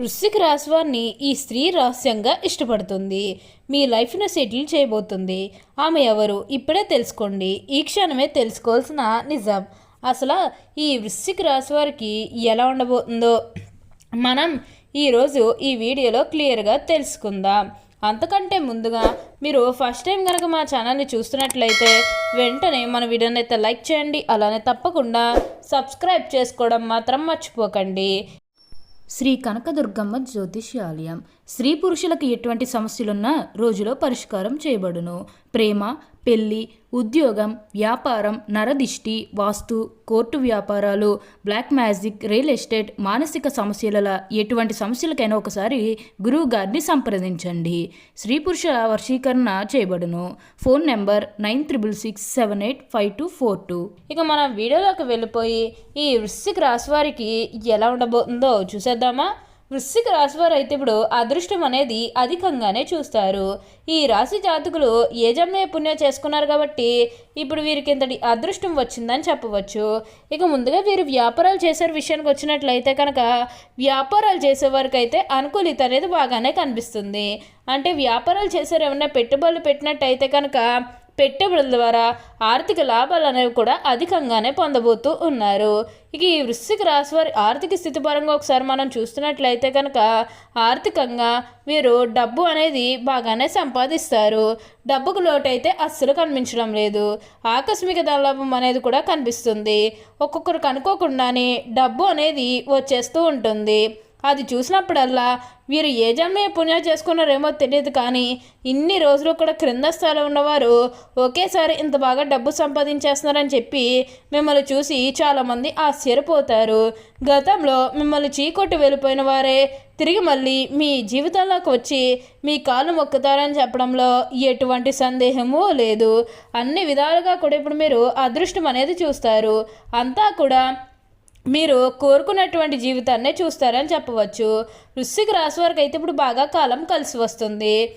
వృశ్చిక రాశి వారిని ఈ స్త్రీ రహస్యంగా ఇష్టపడుతుంది. మీ లైఫ్ను సెటిల్ చేయబోతుంది. ఆమె ఎవరు? ఇప్పుడే తెలుసుకోండి. ఈ క్షణమే తెలుసుకోవాల్సిన నిజం. అసలు ఈ వృశ్చిక రాశివారికి ఎలా ఉండబోతుందో మనం ఈరోజు ఈ వీడియోలో క్లియర్గా తెలుసుకుందాం. అంతకంటే ముందుగా మీరు ఫస్ట్ టైం కనుక మా ఛానల్ని చూస్తున్నట్లయితే వెంటనే మన వీడియోని అయితే లైక్ చేయండి. అలానే తప్పకుండా సబ్స్క్రైబ్ చేసుకోవడం మాత్రం మర్చిపోకండి. శ్రీ కనకదుర్గమ్మ జ్యోతిష్యాలయం. స్త్రీ పురుషులకు ఎటువంటి సమస్యలున్నా రోజులో పరిష్కారం చేయబడును. ప్రేమ పెళ్ళి ఉద్యోగం వ్యాపారం నరదిష్టి వాస్తు కోర్టు వ్యాపారాలు బ్లాక్ మ్యాజిక్ రియల్ ఎస్టేట్ మానసిక సమస్యల ఎటువంటి సమస్యలకైనా ఒకసారి గురువు గారిని సంప్రదించండి. స్త్రీ పురుష వర్షీకరణ చేయబడును. Phone number nine triple six seven eight five two four two. ఇక మన వీడియోలోకి వెళ్ళిపోయి ఈ వృశ్చిక రాశి వారికి ఎలా ఉండబోతుందో చూసేద్దామా? వృశ్చిక రాశి వారు అయితే ఇప్పుడు అదృష్టం అనేది అధికంగానే చూస్తారు. ఈ రాశి జాతకులు ఏ జన్మే పుణ్యం చేసుకున్నారు కాబట్టి ఇప్పుడు వీరికి ఇంతటి అదృష్టం వచ్చిందని చెప్పవచ్చు. ఇక ముందుగా వీరు వ్యాపారాలు చేసే విషయానికి వచ్చినట్లయితే కనుక వ్యాపారాలు చేసేవారికి అయితే అనుకూలిత అనేది బాగానే కనిపిస్తుంది. అంటే వ్యాపారాలు చేసేవారు ఏమైనా పెట్టుబడులు పెట్టినట్టయితే కనుక పెట్టుబడుల ద్వారా ఆర్థిక లాభాలు అనేవి కూడా అధికంగానే పొందబోతూ ఉన్నారు. ఇక ఈ వృశ్చిక రాశి వారి ఆర్థిక స్థితి పరంగా ఒకసారి మనం చూస్తున్నట్లయితే కనుక ఆర్థికంగా వీరు డబ్బు అనేది బాగానే సంపాదిస్తారు. డబ్బుకు లోటైతే అస్సలు కనిపించడం లేదు. ఆకస్మిక ధనలాభం అనేది కూడా కనిపిస్తుంది. ఒక్కొక్కరికి అనుకోకుండానే డబ్బు అనేది వచ్చేస్తూ ఉంటుంది. అది చూసినప్పుడల్లా వీరు ఏ జన్మే పుణ్యం చేసుకున్నారేమో తెలియదు కానీ ఇన్ని రోజులు కూడా క్రింద స్థాయిలో ఉన్నవారు ఒకేసారి ఇంత బాగా డబ్బు సంపాదించేస్తున్నారని చెప్పి మిమ్మల్ని చూసి చాలామంది ఆశ్చర్యపోతారు. గతంలో మిమ్మల్ని చీకొట్టి వెళ్ళిపోయిన వారే తిరిగి మళ్ళీ మీ జీవితంలోకి వచ్చి మీ కాళ్ళు మొక్కుతారని చెప్పడంలో ఎటువంటి సందేహము లేదు. అన్ని విధాలుగా కూడా ఇప్పుడు మీరు అదృష్టం అనేది చూస్తారు. అంతా కూడా మీరు కోరుకున్నటువంటి జీవితాన్నే చూస్తారని చెప్పవచ్చు. వృశ్చిక రాశి వారికి అయితే ఇప్పుడు బాగా కాలం కలిసి వస్తుంది.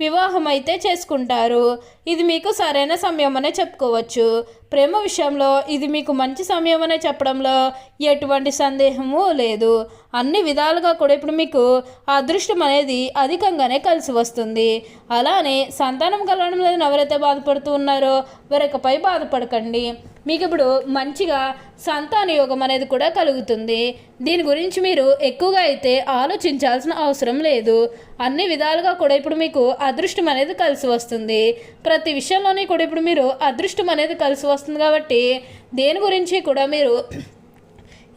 వివాహం అయితే చేసుకుంటారు. ఇది మీకు సరైన సమయం అనే చెప్పుకోవచ్చు. ప్రేమ విషయంలో ఇది మీకు మంచి సమయం అనే చెప్పడంలో ఎటువంటి సందేహము లేదు. అన్ని విధాలుగా కూడా ఇప్పుడు మీకు అదృష్టం అనేది అధికంగానే కలిసి వస్తుంది. అలానే సంతానం కలగడం లేదని ఎవరైతే బాధపడుతూ ఉన్నారో వేరొకపై బాధపడకండి. మీకు ఇప్పుడు మంచిగా సంతాన యోగం అనేది కూడా కలుగుతుంది. దీని గురించి మీరు ఎక్కువగా అయితే ఆలోచించాల్సిన అవసరం లేదు. అన్ని విధాలుగా కూడా ఇప్పుడు మీకు అదృష్టం అనేది కలిసి వస్తుంది. ప్రతి విషయంలోనే కూడా ఇప్పుడు మీరు అదృష్టం అనేది కలిసి వస్తుంది కాబట్టి దేని గురించి కూడా మీరు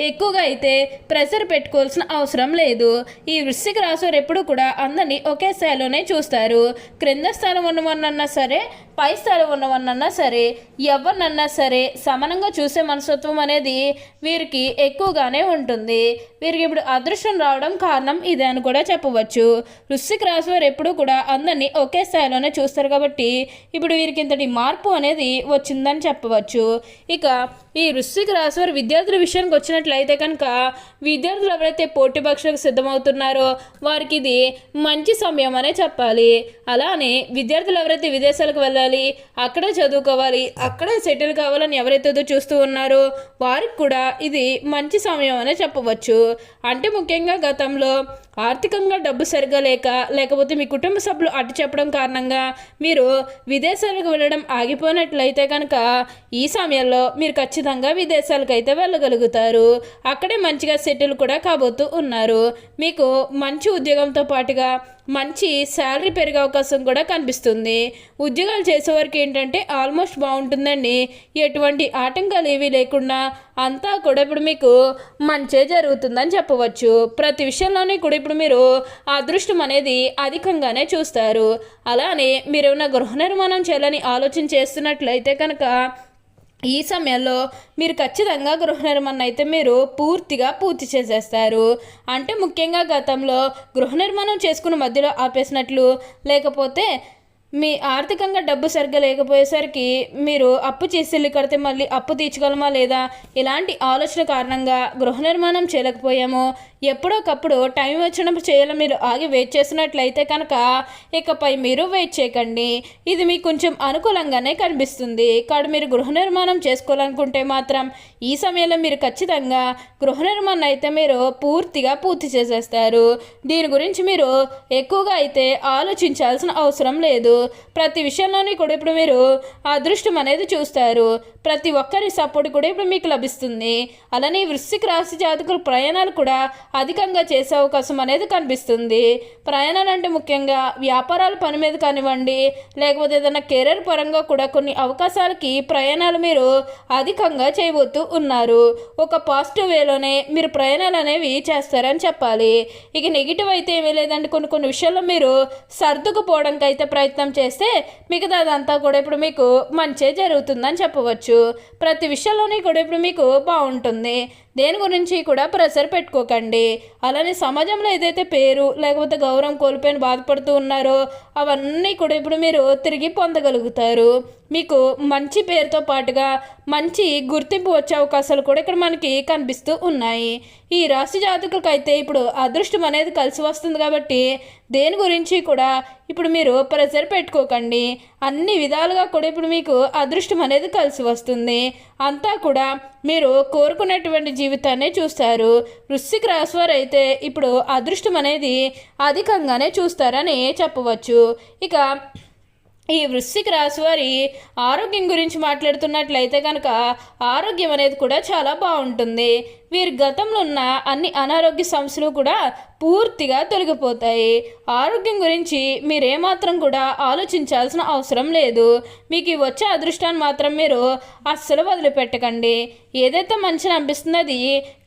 ఎక్కువగా అయితే ప్రెషర్ పెట్టుకోవాల్సిన అవసరం లేదు. ఈ వృశ్చిక రాశి ఎప్పుడు కూడా అందరినీ ఒకే స్థాయిలోనే చూస్తారు. క్రింద స్థానం ఉన్నవన్నన్నా సరే పై స్థాయిలో ఉన్నవన్నన్నా సరే ఎవరినన్నా సరే సమానంగా చూసే మనస్తత్వం అనేది వీరికి ఎక్కువగానే ఉంటుంది. వీరికి ఇప్పుడు అదృష్టం రావడం కారణం ఇదే అని కూడా చెప్పవచ్చు. వృశ్చిక రాశి వారు ఎప్పుడూ కూడా అందరినీ ఒకే స్థాయిలోనే చూస్తారు కాబట్టి ఇప్పుడు వీరికి ఇంతటి మార్పు అనేది వచ్చిందని చెప్పవచ్చు. ఇక ఈ వృశ్చిక రాశి వారి విద్యార్థుల విషయానికి వచ్చినట్లయితే కనుక విద్యార్థులు ఎవరైతే పోటీ పరీక్షలకు సిద్ధమవుతున్నారో వారికి ఇది మంచి సమయం అనే చెప్పాలి. అలానే విద్యార్థులు ఎవరైతే విదేశాలకు వెళ్ళాలి అక్కడే చదువుకోవాలి అక్కడే సెటిల్ కావాలని ఎవరైతే చూస్తూ ఉన్నారో వారికి కూడా ఇది మంచి సమయం అనే చెప్పవచ్చు. అంటే ముఖ్యంగా గతంలో ఆర్థికంగా డబ్బు సరిగా లేక లేకపోతే మీ కుటుంబ సభ్యులు అడ్డు చెప్పడం కారణంగా మీరు విదేశాలకు వెళ్ళడం ఆగిపోయినట్లయితే కనుక ఈ సమయంలో మీరు ఖచ్చితంగా విదేశాలకు అయితే వెళ్ళగలుగుతారు. అక్కడే మంచిగా సెటిల్ కూడా కాబోతూ ఉన్నారు. మీకు మంచి ఉద్యోగంతో పాటుగా మంచి శాలరీ పెరిగే అవకాశం కూడా కనిపిస్తుంది. ఉద్యోగాలు చేసేవారికి ఏంటంటే ఆల్మోస్ట్ బాగుంటుందండి. ఎటువంటి ఆటంకాలు ఏవీ లేకుండా అంతా కూడా ఇప్పుడు మీకు మంచే జరుగుతుందని చెప్పవచ్చు. ప్రతి విషయంలోనే కూడా ఇప్పుడు మీరు అదృష్టం అనేది అధికంగానే చూస్తారు. అలానే మీరు ఏమైనా గృహ నిర్మాణం చేయాలని ఆలోచన చేస్తున్నట్లయితే కనుక ఈ సమయంలో మీరు ఖచ్చితంగా గృహ నిర్మాణం అయితే మీరు పూర్తిగా పూర్తి చేసేస్తారు. అంటే ముఖ్యంగా గతంలో గృహ నిర్మాణం చేసుకున్న మధ్యలో ఆపేసినట్లు లేకపోతే మీ ఆర్థికంగా డబ్బు సరిగ్గా లేకపోయేసరికి మీరు అప్పు చేసి ఇల్లు కడితే మళ్ళీ అప్పు తీర్చగలమా లేదా? ఇలాంటి ఆలోచన కారణంగా గృహ నిర్మాణం చేయలేకపోయాము. ఎప్పుడోకప్పుడు టైం వచ్చినప్పుడు చేయాలి మీరు ఆగి వెయిట్ చేసినట్లయితే కనుక ఇకపై మీరు వెయిట్ చేయకండి. ఇది మీకు కొంచెం అనుకూలంగానే కనిపిస్తుంది. కాదు మీరు గృహ నిర్మాణం చేసుకోవాలనుకుంటే మాత్రం ఈ సమయంలో మీరు ఖచ్చితంగా గృహ నిర్మాణం అయితే మీరు పూర్తిగా పూర్తి చేసేస్తారు. దీని గురించి మీరు ఎక్కువగా అయితే ఆలోచించాల్సిన అవసరం లేదు. ప్రతి విషయంలోని కూడా ఇప్పుడు మీరు అదృష్టం అనేది చూస్తారు. ప్రతి ఒక్కరి సపోర్ట్ కూడా ఇప్పుడు మీకు లభిస్తుంది. అలానే వృశ్చిక రాశి జాతకుల ప్రయాణాలు కూడా అధికంగా చేసే అవకాశం అనేది కనిపిస్తుంది. ప్రయాణాలు అంటే ముఖ్యంగా వ్యాపారాల పని మీద కానివ్వండి లేకపోతే ఏదైనా కెరీర్ పరంగా కూడా కొన్ని అవకాశాలకి ప్రయాణాలు మీరు అధికంగా చేయబోతూ ఉన్నారు. ఒక పాజిటివ్ వేలోనే మీరు ప్రయాణాలు అనేవి చేస్తారని చెప్పాలి. ఇక నెగిటివ్ అయితే ఏమీ లేదంటే కొన్ని కొన్ని విషయాల్లో మీరు సర్దుకుపోవడానికి అయితే ప్రయత్నం చేస్తే మిగతాదంతా కూడా ఇప్పుడు మీకు మంచే జరుగుతుందని చెప్పవచ్చు. ప్రతి విషయంలోనే కూడా ఇప్పుడు మీకు బాగుంటుంది. దేని గురించి కూడా ప్రెషర్ పెట్టుకోకండి. అలానే సమాజంలో ఏదైతే పేరు లేకపోతే గౌరవం కోల్పోయిన బాధపడుతూ ఉన్నారో అవన్నీ కూడా ఇప్పుడు మీరు తిరిగి పొందగలుగుతారు. మీకు మంచి పేరుతో పాటుగా మంచి గుర్తింపు వచ్చే అవకాశాలు కూడా ఇక్కడ మనకి కనిపిస్తూ ఉన్నాయి. ఈ రాశి జాతకులకైతే ఇప్పుడు అదృష్టం అనేది కలిసి వస్తుంది కాబట్టి దేని గురించి కూడా ఇప్పుడు మీరు ప్రెషర్ పెట్టుకోకండి. అన్ని విధాలుగా కూడా ఇప్పుడు మీకు అదృష్టం అనేది కలిసి వస్తుంది. అంతా కూడా మీరు కోరుకునేటువంటి జీవితాన్ని చూస్తారు. వృశ్చిక రాశి వారు అయితే ఇప్పుడు అదృష్టం అనేది అధికంగానే చూస్తారని చెప్పవచ్చు. ఇక ఈ వృశ్చిక రాశి వారి ఆరోగ్యం గురించి మాట్లాడుతున్నట్లయితే కనుక ఆరోగ్యం అనేది కూడా చాలా బాగుంటుంది. వీరి గతంలో ఉన్న అన్ని అనారోగ్య సమస్యలు కూడా పూర్తిగా తొలగిపోతాయి. ఆరోగ్యం గురించి మీరేమాత్రం కూడా ఆలోచించాల్సిన అవసరం లేదు. మీకు వచ్చే అదృష్టాన్ని మాత్రం మీరు అస్సలు వదిలిపెట్టకండి. ఏదైతే మంచిని అనిపిస్తుందో అది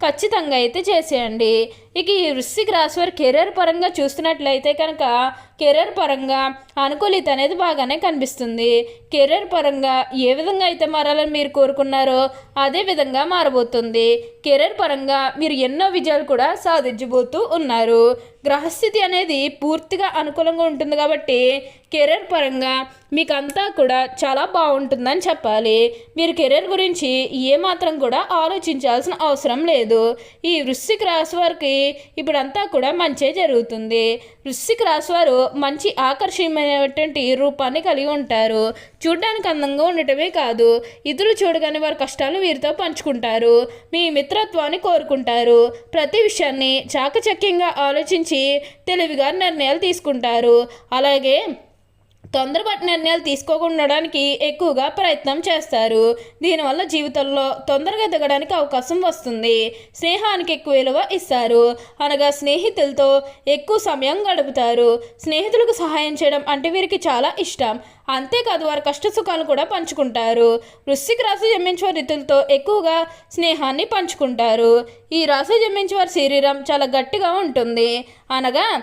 ఖచ్చితంగా అయితే చేసేయండి. ఇక ఈ వృశ్చిక రాశి వారి కెరీర్ పరంగా చూస్తున్నట్లయితే కనుక కెరీర్ పరంగా అనుకూలిత అనేది బాగానే కనిపిస్తుంది. కెరీర్ పరంగా ఏ విధంగా అయితే మారాలని మీరు కోరుకున్నారో అదే విధంగా మారబోతుంది. కెరీర్ పరంగా మీరు ఎన్నో విజయాలు కూడా సాధించబోతూ ఉన్నారు. ఉన్నారు గ్రహస్థితి అనేది పూర్తిగా అనుకూలంగా ఉంటుంది కాబట్టి కెరీర్ పరంగా మీకు అంతా కూడా చాలా బాగుంటుందని చెప్పాలి. మీరు కెరీర్ గురించి ఏమాత్రం కూడా ఆలోచించాల్సిన అవసరం లేదు. ఈ వృశ్చిక రాశి వారికి ఇప్పుడంతా కూడా మంచే జరుగుతుంది. వృశ్చిక రాశి వారు మంచి ఆకర్షణీయమైనటువంటి రూపాన్ని కలిగి ఉంటారు. చూడడానికి అందంగా ఉండటమే కాదు ఇతరులు చూడగానే వారి కష్టాలు వీరితో పంచుకుంటారు. మీ మిత్రత్వాన్ని కోరుకుంటారు. ప్రతి విషయాన్ని చాకచక్యంగా ఆలోచించి తెలివిగా నిర్ణయాలు తీసుకుంటారు. అలాగే తొందరపాటు నిర్ణయాలు తీసుకోకుండడానికి ఎక్కువగా ప్రయత్నం చేస్తారు. దీనివల్ల జీవితంలో తొందరగా ఎదగడానికి అవకాశం వస్తుంది. స్నేహానికి ఎక్కువ విలువ ఇస్తారు. అనగా స్నేహితులతో ఎక్కువ సమయం గడుపుతారు. స్నేహితులకు సహాయం చేయడం అంటే వీరికి చాలా ఇష్టం. అంతేకాదు వారి కష్ట సుఖాలు కూడా పంచుకుంటారు. వృశ్చిక రాశి జన్మించే వారి రీతులతో ఎక్కువగా స్నేహాన్ని పంచుకుంటారు. ఈ రాశి జన్మించే వారి శరీరం చాలా గట్టిగా ఉంటుంది. అనగా